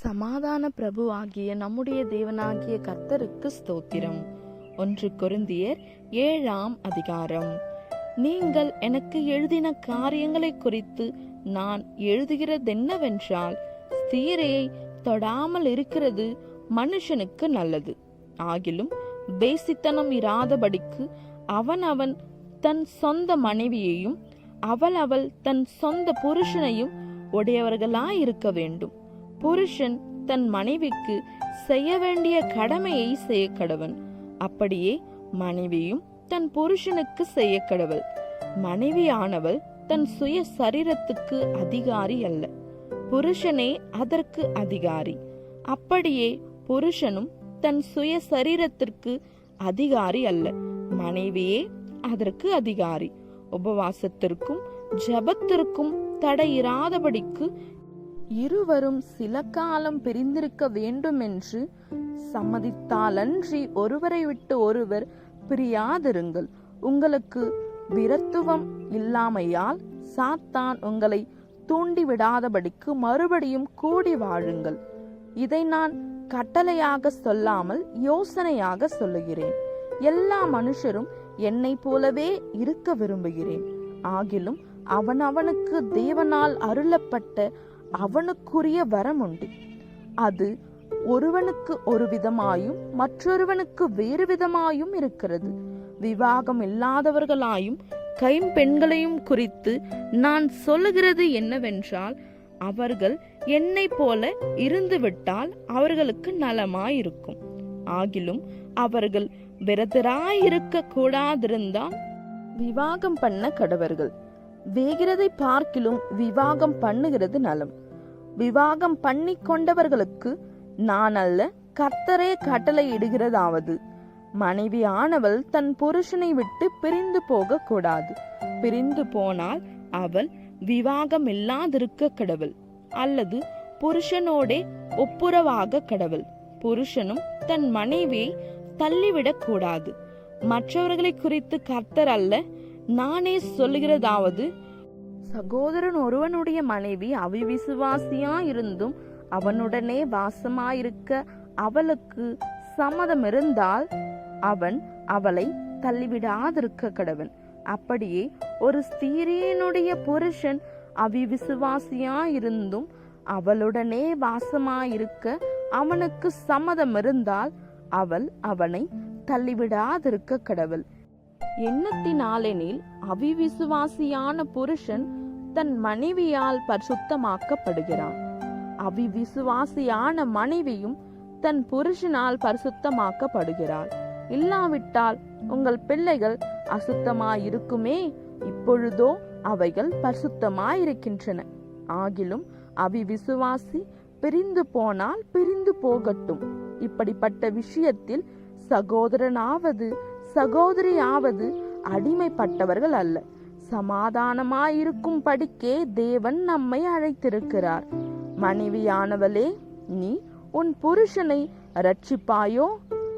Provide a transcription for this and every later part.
சமாதான பிரபு ஆகிய நம்முடைய தேவனாகிய கர்த்தருக்கு ஸ்தோத்திரம். ஒன்று கொரிந்தியர் ஏழாம் அதிகாரம். நீங்கள் எனக்கு எழுதின காரியங்களை குறித்து நான் எழுதுகிறதென்னவென்றால் ஸ்தீரையை தொடாமல் இருக்கிறது மனுஷனுக்கு நல்லது. ஆகிலும் பேசித்தனம் இராதபடிக்கு அவன் அவன் தன் சொந்த மனைவியையும் அவள் அவள் தன் சொந்த புருஷனையும் உடையவர்களாயிருக்க வேண்டும். புருஷன் தன் மனைவிக்கு செய்ய வேண்டிய கடமையை செய்ய கடவன். அப்படியே மனைவியும் தன் புருஷனுக்கு செய்ய கடவள். மனைவியானவள் தன் சுய சரீரத்துக்கு அதிகாரி அல்ல. புருஷனே அதற்கு அதிகாரி. அப்படியே புருஷனும் தன் சுய சரீரத்திற்கு அதிகாரி அல்ல. மனைவியே அதற்கு அதிகாரி. உபவாசத்திற்கும் ஜபத்திற்கும் தடையிராதபடிக்கு இருவரும் சில காலம் பிரிந்திருக்க வேண்டும் என்று சம்மதித்தாலன்றி ஒருவரை விட்டு ஒருவர் பிரியாதிருங்கள். உங்களுக்கு விரத்துவம் இல்லாமையால் சாத்தான் உங்களை தூண்டிவிடாதபடிக்கு மறுபடியும் கூடி வாழுங்கள். இதை நான் கட்டளையாக சொல்லாமல் யோசனையாக சொல்லுகிறேன். எல்லா மனுஷரும் என்னை போலவே இருக்க விரும்புகிறேன். ஆகிலும் அவன் அவனுக்கு தேவனால் அருளப்பட்ட அவனுக்குரிய வரம் உண்டு. அது ஒருவனுக்கு ஒரு விதமாயும் மற்றொருவனுக்கு வேறு விதமாயும் இருக்கிறது. விவாகம் இல்லாதவர்களாயும் கைம்பெண்களையும் குறித்து நான் சொல்லுகிறது என்னவென்றால் அவர்கள் என்னை போல இருந்துவிட்டால் அவர்களுக்கு நலமாயிருக்கும். ஆகிலும் அவர்கள் விரதராயிருக்க கூடாதிருந்தால் விவாகம் பண்ண கடவர்கள். வேகிறதை பார்க்கிலும் விவாகம் பண்ணுகிறது நலம். விவாகம் பண்ணி கொண்டவர்களுக்கு நான் அல்ல கர்த்தரே கட்டளை இடுகிறதாவது. மனைவி ஆனவள் தன் புருஷனை விட்டு பிரிந்து போக கூடாது. பிரிந்து போனால் அவள் விவாகம் இல்லாதிருக்க கடவுள் அல்லது புருஷனோடே ஒப்புரவாக கடவுள். புருஷனும் தன் மனைவியை தள்ளிவிடக் கூடாது. மற்றவர்களை குறித்து கர்த்தர் அல்ல நானே சொல்லுகிறதாவது சகோதரன் ஒருவனுடைய மனைவி அவிவிசுவாசியா இருந்தும் அவனுடனே வாசமாயிருக்க அவளுக்கு சம்மதம் இருந்தால் அவன் அவளை தள்ளிவிடாதிருக்க கடவன். அப்படியே ஒரு ஸ்திரீனுடைய புருஷன் அவிவிசுவாசியா இருந்தும் அவளுடனே வாசமாயிருக்க அவனுக்கு சம்மதம் இருந்தால் அவள் அவனை தள்ளிவிடாதிருக்க கடவுள். எண்ணத்தினாலெனில் அவிவிசுவாசியான புருஷன் தன் மனைவியால் பரிசுத்தமாக்கப்படுகிறான். அவிவிசுவாசியான மனைவியும் தன் புருஷனால் பரிசுத்தமாக்கப்படுகிறாள். இல்லாவிட்டால் உங்கள் பிள்ளைகள் அசுத்தமாயிருக்குமே இப்பொழுதோ அவைகள் பரிசுத்தமாயிருக்கின்றன. ஆகிலும் அவிவிசுவாசி பிரிந்து போனால் பிரிந்து போகட்டும். இப்படிப்பட்ட விஷயத்தில் சகோதரனாவது சகோதரியாவது அடிமைப்பட்டவர்கள் அல்ல. சமாதானமாயிருக்கும் படிக்கே தேவன் நம்மை அழைத்திருக்கிறார். மனைவியானவளே நீ உன் புருஷனை ரட்சிப்பாயோ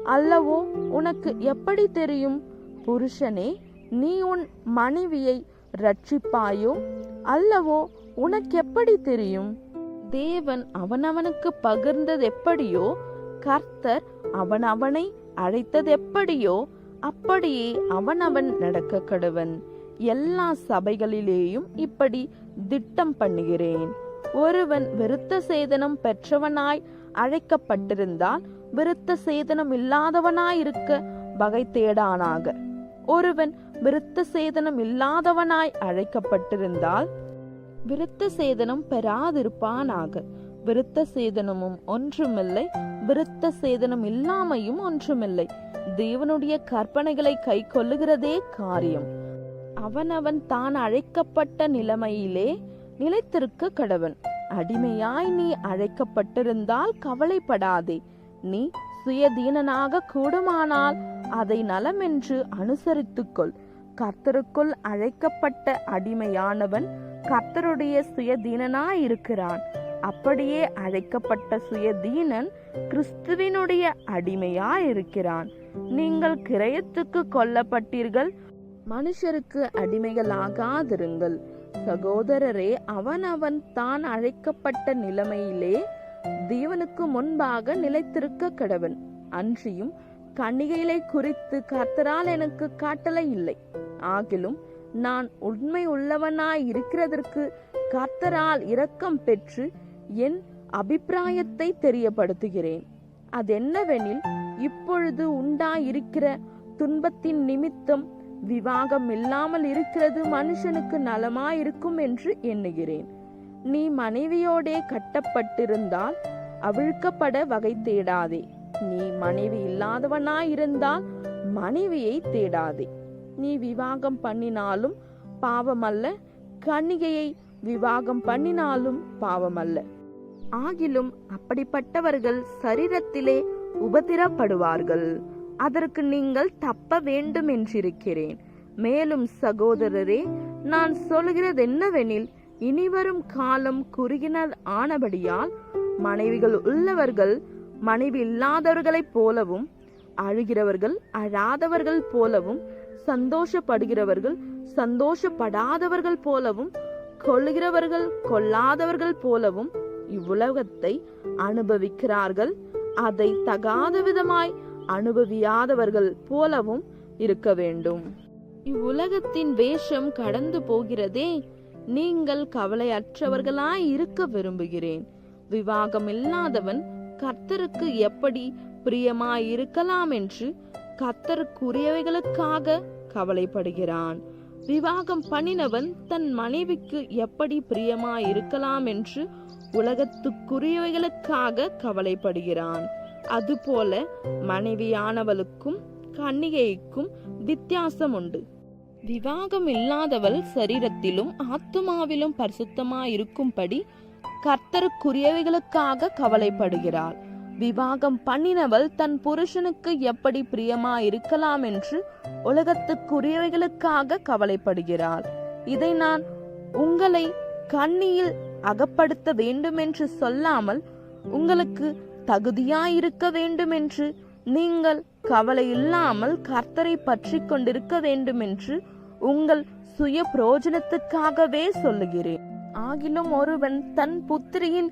அல்லவோ உனக்கு எப்படி தெரியும்? புருஷனே நீ உன் மனைவியை ரட்சிப்பாயோ அல்லவோ உனக்கு எப்படி தெரியும்? தேவன் அவனவனுக்கு பகிர்ந்தது எப்படியோ கர்த்தர் அவனவனை அழைத்தது எப்படியோ அப்படியே அவனவன் நடக்க கடவன் எல்லா சபைகளிலேயும் இப்படி திட்டம் பண்ணுகிறேன். ஒருவன் விருத்த சேதனம் பெற்றவனாய் அழைக்கப்பட்டிருந்தால் விருத்த சேதனம் இல்லாதவனாயிருக்க வகை தேடானாக. ஒருவன் விருத்த சேதனம் இல்லாதவனாய் அழைக்கப்பட்டிருந்தால் விருத்த சேதனம் பெறாதிருப்பானாக. விருத்த சேதனமும் ஒன்றுமில்லை விருத்த சேதனம் இல்லாமையும் ஒன்றுமில்லை. தேவனுடைய கற்பனைகளை கை கொள்ளுகிறதே காரியம். அவனவன் தான் அழைக்கப்பட்ட நிலைமையிலே நிலைத்திருக்க கடவன். அடிமையாய் நீ அழைக்கப்பட்டிருந்தால் கவலைப்படாதே. நீ சுயதீனனாக கூடுமானால் அதை நலமென்று அனுசரித்துக்கொள். கர்த்தருக்குள் அழைக்கப்பட்ட அடிமையானவன் கர்த்தருடைய சுயதீனனாயிருக்கிறான். அப்படியே அழைக்கப்பட்ட சுயதீனன் கிறிஸ்துவினுடைய அடிமையா இருக்கிறான் நீங்கள் கிரயத்துக்கு கொல்லப்பட்டீர்கள். மனுஷருக்கு அடிமைகளாகாதிருங்கள். சகோதரரே அவன் அவன் தான் அழைக்கப்பட்ட நிலைமையிலே தேவனுக்கு முன்பாக நிலைத்திருக்க கடவன். அன்றியும் கணிகைகளை குறித்து கர்த்தரால் எனக்கு காட்டலை இல்லை. ஆகிலும் நான் உண்மை உள்ளவனாய் இருக்கிறதற்கு கர்த்தரால் இரக்கம் பெற்று என் அபிப்பிராயத்தை தெரியப்படுத்துகிறேன். அதென்னவெனில் இப்பொழுது உண்டாயிருக்கிற துன்பத்தின் நிமித்தம் விவாகம் இல்லாமல் இருக்கிறது மனுஷனுக்கு நலமாயிருக்கும் என்று எண்ணுகிறேன். நீ மனைவியோடே கட்டப்பட்டிருந்தால் அவிழ்க்கப்பட வகை தேடாதே. நீ மனைவி இல்லாதவனாயிருந்தால் மனைவியை தேடாதே. நீ விவாகம் பண்ணினாலும் பாவமல்ல கன்னிகையை விவாகம் பண்ணினாலும் பாவமல்ல. ஆகிலும் அப்படிப்பட்டவர்கள் சரீரத்திலே உபத்திரப்படுவார்கள் அதற்கு நீங்கள் தப்ப வேண்டும் என்றிருக்கிறேன் மேலும் சகோதரரே நான் சொல்கிறது என்னவெனில் இனிவரும் காலம் குறுகினர் ஆனபடியால் மனைவிகள் உள்ளவர்கள் மனைவி இல்லாதவர்களைப் போலவும் அழுகிறவர்கள் அழாதவர்கள் போலவும் சந்தோஷப்படுகிறவர்கள் சந்தோஷப்படாதவர்கள் போலவும் கொள்ளுகிறவர்கள் கொள்ளாதவர்கள் போலவும் இவ்வுலகத்தை அனுபவிக்கிறார்கள். அதை தகாத விதமாய் அனுபவியாதவர்கள் போலவும் இருக்க வேண்டும். இவ்வுலகத்தின் வேஷம் கடந்து போகிறதே நீங்கள் கவலையற்றவர்களாய் இருக்க விரும்புகிறேன். விவாகம் இல்லாதவன் கர்த்தருக்கு எப்படி பிரியமாய் இருக்கலாம் என்று கர்த்தருக்குரியவைகளுக்காக கவலைப்படுகிறான். விவாகம் பண்ணினவன் தன் மனைவிக்கு எப்படி பிரியமாய் இருக்கலாம் என்று உலகத்துக்குரியவைகளுக்காக கவலைப்படுகிறான். அதுபோல மனைவியானவளுக்கும் கன்னிகைக்கும் வித்தியாசம் உண்டு விவாகம் இல்லாதவள் சரீரத்திலும் ஆத்துமாவிலும் பரிசுத்தமாயிருக்கும்படி கர்த்தருக்குரியவைகளுக்காக கவலைப்படுகிறாள். விவாகம் பண்ணினவள் தன் புருஷனுக்கு எப்படி பிரியமா இருக்கலாம் என்று உலகத்துக்குரியவைகளுக்காக கவலைப்படுகிறாள். இதை நான் உங்களை கண்ணியில் அகப்படுத்த வேண்டுமென்று சொல்லாமல் உங்களுக்கு தகுதியாயிருக்க வேண்டுமென்று நீங்கள் கவலை இல்லாமல் கர்த்தரை பற்றி கொண்டிருக்க வேண்டுமென்று உங்கள் சுய பிரயோஜனத்துக்காகவே சொல்லுகிறேன். ஆகிலும் ஒருவன் தன் புத்திரியின்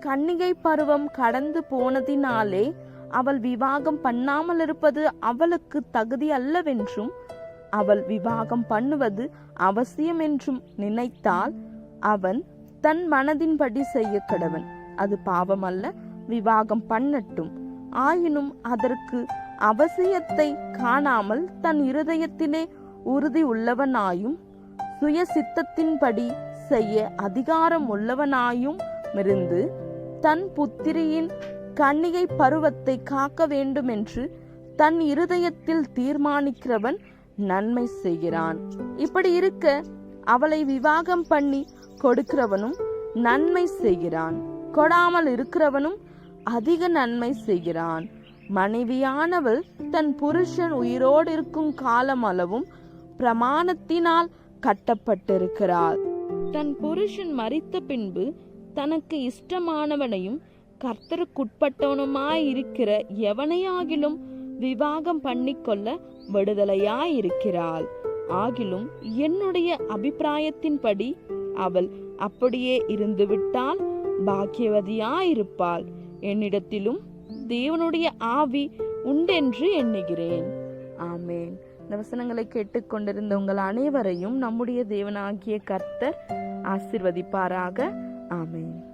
கன்னிகை பருவம் கடந்து போனதினாலே அவள் விவாகம் பண்ணாமல் இருப்பது அவளுக்கு தகுதி அல்லவென்றும் அவள் விவாகம் பண்ணுவது அவசியம் என்றும் நினைத்தால் அவன் தன் மனதின்படி செய்ய கடவன். அது பாவமல்ல விவாகம் பண்ணட்டும். ஆயினும் அதற்கு அவசியத்தை காணாமல் தன் இருதயத்திலே உறுதி உள்ளவனாயும் சுய சித்தத்தின்படி செய்ய அதிகாரம் உள்ளவனாயும் இருந்து தன் புத்திரியின் கன்னிகை பருவத்தை காக்க வேண்டுமென்று தன் இருதயத்தில் தீர்மானிக்கிறவன் நன்மை செய்கிறான். இப்படி இருக்க அவளை விவாகம் பண்ணி கொடுக்கிறவனும் நன்மை செய்கிறான். கொடாமல் இருக்கிறவனும் அதிக நன்மை செய்கிறான். மனைவியானவள் தன் புருஷன் உயிரோடு இருக்கும் காலம் அளவும் பிரமாணத்தினால் கட்டப்பட்டிருக்கிறாள். தன் புருஷன் மறித்த பின்பு தனக்கு இஷ்டமானவனையும் கர்த்தருக்குட்பட்டவனுமாய் இருக்கிற எவனையாகிலும் விவாகம் பண்ணிக்கொள்ள விடுதலையாயிருக்கிறாள். ஆகிலும் என்னுடைய அபிப்பிராயத்தின்படி அவள் அப்படியே இருந்துவிட்டால் பாக்கியவதியாயிருப்பாள். என்னிடத்திலும் தேவனுடைய ஆவி உண்டென்று எண்ணுகிறேன். ஆமேன். இந்த வசனங்களை கேட்டுக்கொண்டிருந்த உங்கள் அனைவரையும் நம்முடைய தேவனாகிய கர்த்தர் ஆசிர்வதிப்பாராக. ஆமேன்.